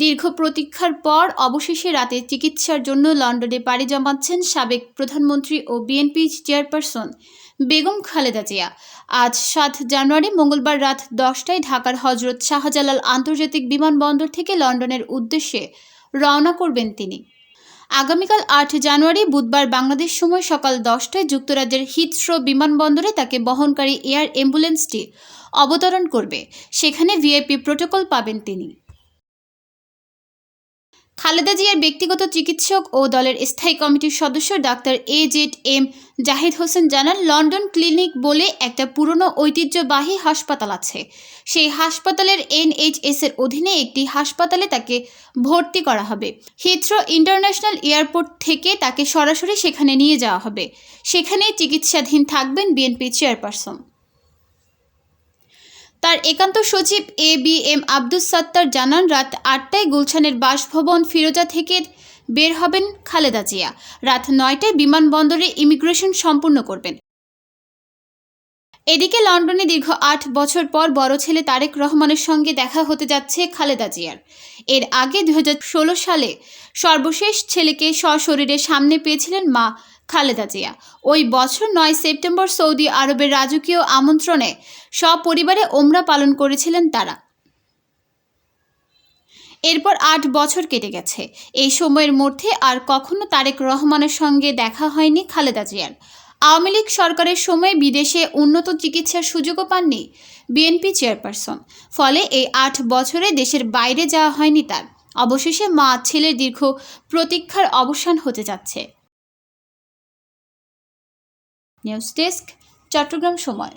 দীর্ঘ প্রতীক্ষার পর অবশেষে রাতে চিকিৎসার জন্য লন্ডনে পাড়ি জমাচ্ছেন সাবেক প্রধানমন্ত্রী ও বিএনপি চেয়ারপারসন বেগম খালেদা জিয়া। আজ সাত জানুয়ারি মঙ্গলবার রাত দশটায় ঢাকার হজরত শাহজালাল আন্তর্জাতিক বিমানবন্দর থেকে লন্ডনের উদ্দেশ্যে রওনা করবেন তিনি। আগামীকাল আট জানুয়ারি বুধবার বাংলাদেশ সময় সকাল দশটায় যুক্তরাজ্যের হিথ্রো বিমানবন্দরে তাকে বহনকারী এয়ার অ্যাম্বুলেন্সটি অবতরণ করবে। সেখানে ভিআইপি প্রোটোকল পাবেন তিনি। খালেদা জিয়ার ব্যক্তিগত চিকিৎসক ও দলের স্থায়ী কমিটির সদস্য doctor A Z M Zahid Hossain জানান, লন্ডন ক্লিনিক বলে একটা পুরনো ঐতিহ্যবাহী হাসপাতাল আছে। সেই হাসপাতালের এনএইচএস এর অধীনে একটি হাসপাতালে তাকে ভর্তি করা হবে। হিথ্রো ইন্টারন্যাশনাল এয়ারপোর্ট থেকে তাকে সরাসরি সেখানে নিয়ে যাওয়া হবে। সেখানে চিকিৎসাধীন থাকবেন বিএনপি চেয়ারপারসন। তার একান্ত সচিব A B M Abdus Sattar জানান, রাত আটটায় গুলশানের বাসভবন ফিরোজা থেকে বের হবেন খালেদা জিয়া। রাত নয়টায় বিমানবন্দরে ইমিগ্রেশন সম্পূর্ণ করবেন। এদিকে লন্ডনে দীর্ঘ আট বছর পর বড় ছেলে তারেক রহমানের সঙ্গে দেখা হতে যাচ্ছে খালেদা জিয়ার। এর আগে দু হাজার ষোলো সালে সর্বশেষ ছেলেকে সশরীরে সামনে পেয়েছিলেন মা খালেদা জিয়া। ওই বছর নয় সেপ্টেম্বর সৌদি আরবের রাজকীয় আমন্ত্রণে সপরিবারে ওমরা পালন করেছিলেন তারা। এরপর আট বছর কেটে গেছে। এই সময়ের মধ্যে আর কখনো তারেক রহমানের সঙ্গে দেখা হয়নি খালেদা জিয়ার। আওয়ামী লীগ সরকারের সময় বিদেশে উন্নত চিকিৎসার সুযোগও পাননি বিএনপি চেয়ারপারসন। ফলে এই আট বছরে দেশের বাইরে যাওয়া হয়নি তার। অবশেষে মা ছেলের দীর্ঘ প্রতীক্ষার অবসান হতে যাচ্ছে। নিউজ ডেস্ক, চট্টগ্রাম সময়।